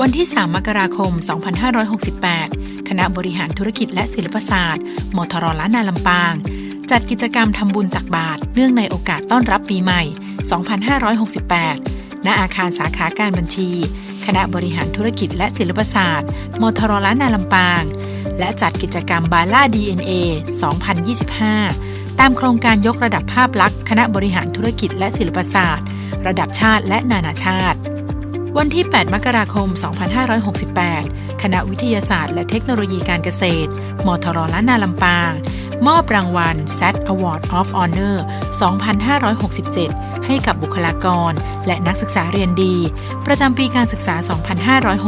วันที่ 3 มกราคม 2568 คณะบริหารธุรกิจและศิลปศาสตร์ มทรล้านนาลำปาง จัดกิจกรรมทำบุญตักบาตรเนื่องในโอกาสต้อนรับปีใหม่ 2568 ณ อาคารสาขาการบัญชี คณะบริหารธุรกิจและศิลปศาสตร์ มทรล้านนาลำปาง และจัดกิจกรรมบาล่า DNA 2025 ตามโครงการยกระดับภาพลักษณ์ คณะบริหารธุรกิจและศิลปศาสตร์ ระดับชาติและนานาชาติ วันที่ 8 มกราคม 2568 คณะวิทยาศาสตร์และเทคโนโลยีการเกษตร มทรล้านนาลำปาง มอบรางวัล SAT Award of Honor 2567 ให้กับบุคลากร และนักศึกษาเรียนดี ประจำปีการศึกษา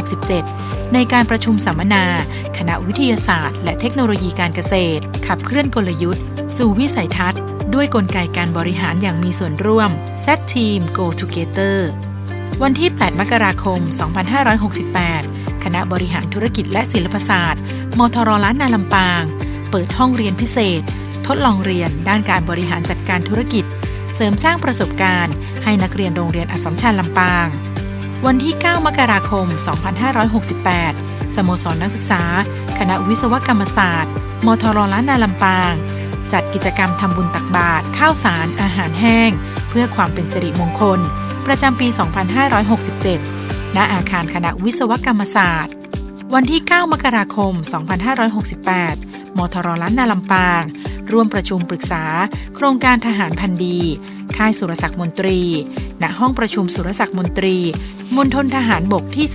2567 ในการประชุมสัมมนา คณะวิทยาศาสตร์ และเทคโนโลยีการเกษตร ขับเคลื่อนกลยุทธ์ สู่วิสัยทัศน์ ด้วยกลไกการบริหารอย่างมีส่วนร่วม SAT Team Go Together วันที่ 8 มกราคม 2568 คณะบริหารธุรกิจและศิลปศาสตร์ มทรล้านนาลำปาง เปิดห้องเรียนพิเศษ ทดลองเรียนด้านการบริหารจัดการธุรกิจ เสริมสร้างประสบการณ์ ให้นักเรียนโรงเรียนอัสมชัญลำปาง วันที่ 9 มกราคม 2568 สโมสรนักศึกษา คณะวิศวกรรมศาสตร์ มทรล้านนาลำปาง จัดกิจกรรมทำบุญตักบาตรข้าวสารอาหารแห้ง เพื่อความเป็นสิริมงคล ประจำปี 2567 ณ อาคารคณะวิศวกรรมศาสตร์ วันที่ 9 มกราคม 2568 มทรล้านนาลำปาง ร่วมประชุมปรึกษา โครงการทหารพันดี ค่ายสุรศักดิ์มนตรี ณ ห้องประชุมสุรศักดิ์มนตรี มณฑลทหารบกที่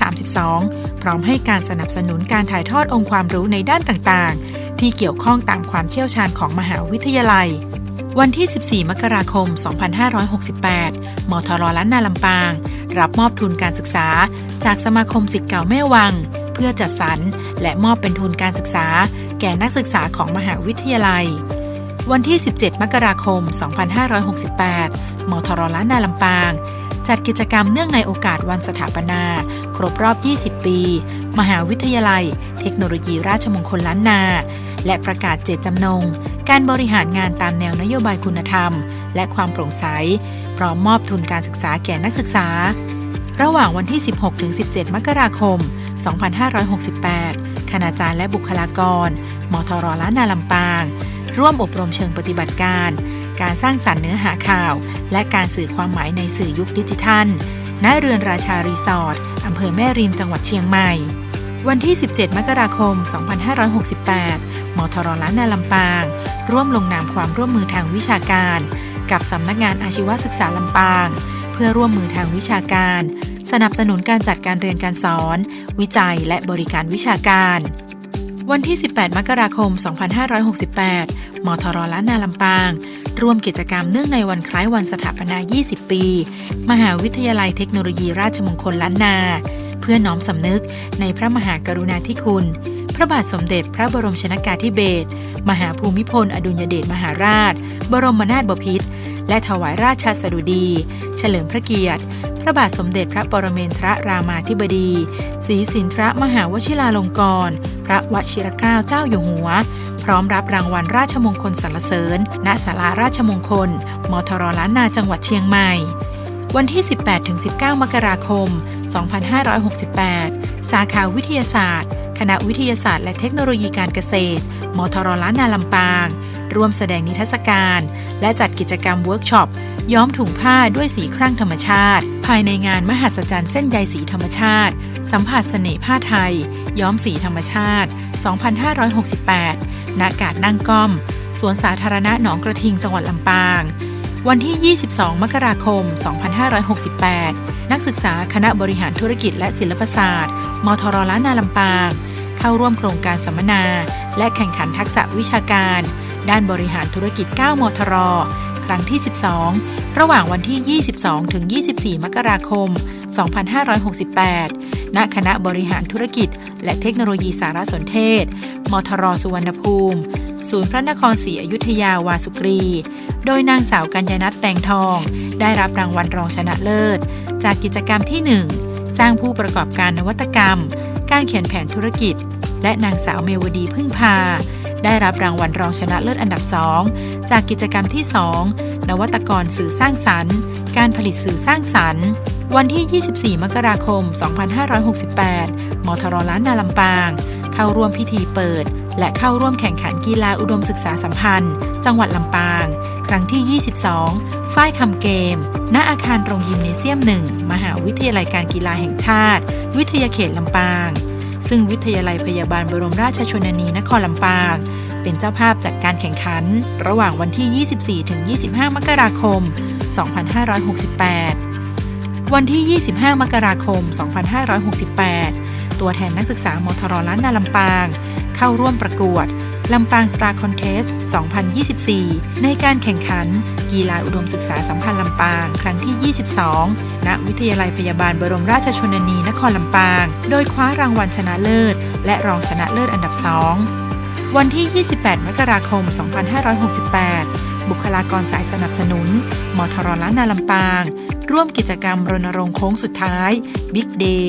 32 พร้อมให้การสนับสนุนการถ่ายทอดองค์ความรู้ในด้านต่างๆ ที่เกี่ยวข้องตามความเชี่ยวชาญของมหาวิทยาลัย วันที่ 14 มกราคม 2568 มทรล้านนาลำปาง รับมอบทุนการศึกษา จากสมาคมสิทธิ์เก่าแม่วัง เพื่อจัดสรร และมอบเป็นทุนการศึกษา แก่นักศึกษาของมหาวิทยาลัย วันที่ 17 มกราคม 2568 มทรล้านนาลำปาง จัดกิจกรรมเนื่องในโอกาสวันสถาปนา ครบรอบ 20 ปี มหาวิทยาลัย เทคโนโลยีราชมงคลล้านนา และประกาศเจตจำนง การบริหารงานตามแนวนโยบายคุณธรรม และความโปร่งใส พร้อมมอบทุนการศึกษาแก่นักศึกษา ระหว่างวันที่ 16-17 มกราคม 2568 คณาจารย์และบุคลากร มทรล้านนาลำปาง ร่วมอบรมเชิงปฏิบัติการ การสร้างสรรค์เนื้อหาข่าว และการสื่อความหมายในสื่อยุคดิจิทัล ณ เรือนราชารีสอร์ทอำเภอแม่ริมจังหวัดเชียงใหม่ วันที่ 17 มกราคม 2568 มทรล้านนาลำปาง ร่วมลงนามความร่วมมือทางวิชาการ กับสำนักงานอาชีวศึกษาลำปาง เพื่อร่วมมือทางวิชาการ สนับสนุนการจัดการเรียนการสอน วิจัยและบริการวิชาการ วันที่ 18 มกราคม 2568 มทรล้านนาลำปาง ร่วมกิจกรรมเนื่องในวันคล้ายวันสถาปนา 20 ปี มหาวิทยาลัยเทคโนโลยีราชมงคลล้านนา เพื่อน้อมสำนึกในพระมหากรุณาธิคุณ พระบาทสมเด็จพระบรมชนากาธิเบศร มหาภูมิพล อดุลยเดชมหาราช บรมนาถบพิตร และถวายราชสดุดี เฉลิมพระเกียรติพระบาทสมเด็จพระปรเมนทรรามาธิบดีศรีสินทรมหาวชิราลงกรณ์ ระวชิรเกล้าเจ้าอยู่หัว พร้อมรับรางวัลราชมงคลสรรเสริญ ณศาลาราชมงคล มทรล้านนาจังหวัดเชียงใหม่ วันที่ 18-19 มกราคม 2568 สาขาวิทยาศาสตร์ คณะวิทยาศาสตร์และเทคโนโลยีการเกษตร มทรล้านนาลำปาง ร่วมแสดงนิทรรศการ และจัดกิจกรรมเวิร์กช็อป ย้อมถุงผ้าด้วยสีครั่งธรรมชาติ ภายในงานมหัศจรรย์เส้นใยสีธรรมชาติ สัมผัสเสน่ห์ผ้าไทย ย้อมสีธรรมชาติ 2568 ณ กาดนั่งก้อม สวนสาธารณะหนองกระทิงจังหวัดลำปาง วันที่ 22 มกราคม 2568 นักศึกษาคณะบริหารธุรกิจและศิลปศาสตร์ มทรล้านนาลำปาง เข้าร่วมโครงการสัมมนา และแข่งขันทักษะวิชาการ ด้านบริหารธุรกิจ 9 มทร ครั้งที่ 12 ระหว่างวันที่ 22 ถึง 24 มกราคม 2568 ณ คณะบริหารธุรกิจ และเทคโนโลยีสารสนเทศ มทร สุวรรณภูมิ ศูนย์พระนครศรีอยุธยาวาสุกรี โดยนางสาวกัญญนัทแตงทอง ได้รับรางวัลรองชนะเลิศ จากกิจกรรมที่ 1 สร้างผู้ประกอบการนวัตกรรม การเขียนแผนธุรกิจ และนางสาวเมวดีพึ่งพา ได้รับรางวัลรองชนะเลิศอันดับ 2 จากกิจกรรมที่ 2 นวัตกรสื่อสร้างสรรค์ การผลิตสื่อสร้างสรรค์ วันที่ 24 มกราคม 2568 มทรล้านนาลำปาง เข้าร่วมพิธีเปิด และเข้าร่วมแข่งขันกีฬาอุดมศึกษาสัมพันธ์ จังหวัดลำปาง ครั้งที่ 22 ฝ้ายคำเกม ณ อาคารโรงยิมเนเซียม 1 มหาวิทยาลัยการกีฬาแห่งชาติ วิทยาเขตลำปาง ซึ่งวิทยาลัยพยาบาลบรมราชชนนีนครลำปาง เป็นเจ้าภาพจัดการแข่งขัน ระหว่างวันที่ 24 ถึง 25 มกราคม 2568 วันที่ 25 มกราคม 2568 ตัวแทนนักศึกษามทรล้านนาลำปาง เข้าร่วมประกวดลำปาง Star Contest 2024 ในการแข่งขัน กีฬาอุดมศึกษาสัมพันธ์ลำปาง ครั้งที่ 22 ณ วิทยาลัยพยาบาลบรมราชชนนีนครลำปาง โดยคว้ารางวัลชนะเลิศ และรองชนะเลิศอันดับ 2 วันที่ 28 มกราคม 2568 บุคลากรสายสนับสนุน มทรล้านนาลำปาง ร่วมกิจกรรมรณรงค์โค้งสุดท้าย Big Day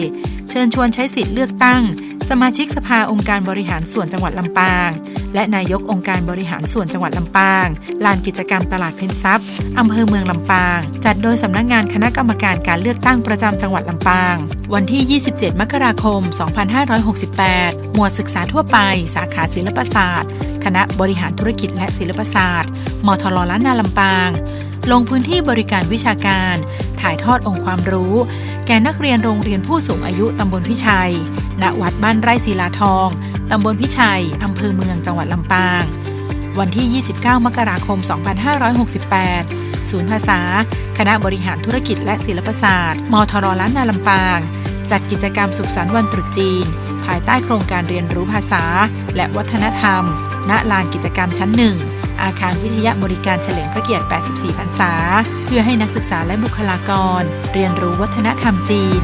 เชิญชวนใช้สิทธิ์เลือกตั้ง สมาชิกสภาองค์การบริหารส่วนจังหวัดลำปาง และนายกองค์การบริหารส่วนจังหวัดลำปาง ลานกิจกรรมตลาดเพนซับอำเภอเมืองลำปาง จัดโดยสำนักงานคณะกรรมการการเลือกตั้งประจำจังหวัดลำปาง วันที่ 27 มกราคม 2568 หมวดศึกษาทั่วไป สาขาศิลปศาสตร์ คณะบริหารธุรกิจและศิลปศาสตร์ มทรล้านนาลำปาง ลงพื้นที่บริการวิชาการ ถ่ายทอดองค์ความรู้ แก่นักเรียนโรงเรียนผู้สูงอายุตำบลพิชัย ณ วัดบ้านไร่ศิลาทอง ตำบลพิชัย อำเภอเมืองจังหวัดลำปาง วันที่ 29 มกราคม 2568 ศูนย์ภาษา คณะบริหารธุรกิจและศิลปศาสตร์ มทรล้านนาลำปาง จัดกิจกรรมสุขสันต์วันตรุษจีน ภายใต้โครงการเรียนรู้ภาษา และวัฒนธรรม ณ ลานกิจกรรมชั้นหนึ่ง อาคารวิทยาบริการเฉลิมพระเกียรติ 84 พรรษา เพื่อให้นักศึกษาและบุคลากร เรียนรู้วัฒนธรรมจีน